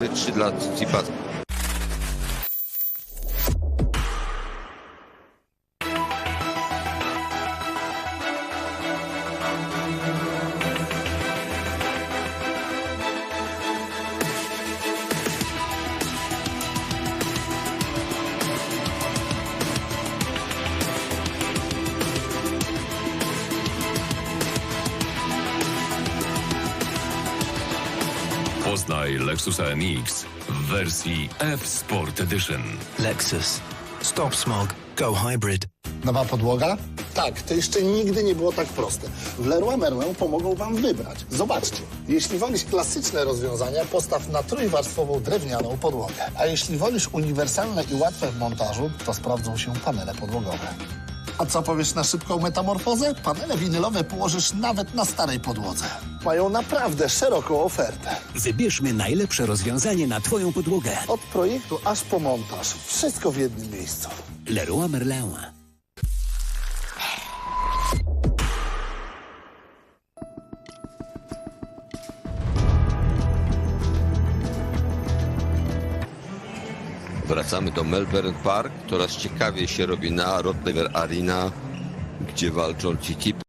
3 dla Tsitsipas. Poznaj Lexusa NX w wersji F-Sport Edition. Lexus. Stop smog. Go hybrid. Nowa podłoga? Tak, to jeszcze nigdy nie było tak proste. W Leroy Merlin pomogą Wam wybrać. Zobaczcie, jeśli wolisz klasyczne rozwiązania, postaw na trójwarstwową drewnianą podłogę. A jeśli wolisz uniwersalne i łatwe w montażu, to sprawdzą się panele podłogowe. A co powiesz na szybką metamorfozę? Panele winylowe położysz nawet na starej podłodze. Mają naprawdę szeroką ofertę. Wybierzmy najlepsze rozwiązanie na Twoją podłogę. Od projektu aż po montaż. Wszystko w jednym miejscu. Leroy Merlin. Wracamy do Melbourne Park. Coraz ciekawiej się robi na Rotlever Arena, gdzie walczą Tsitsipas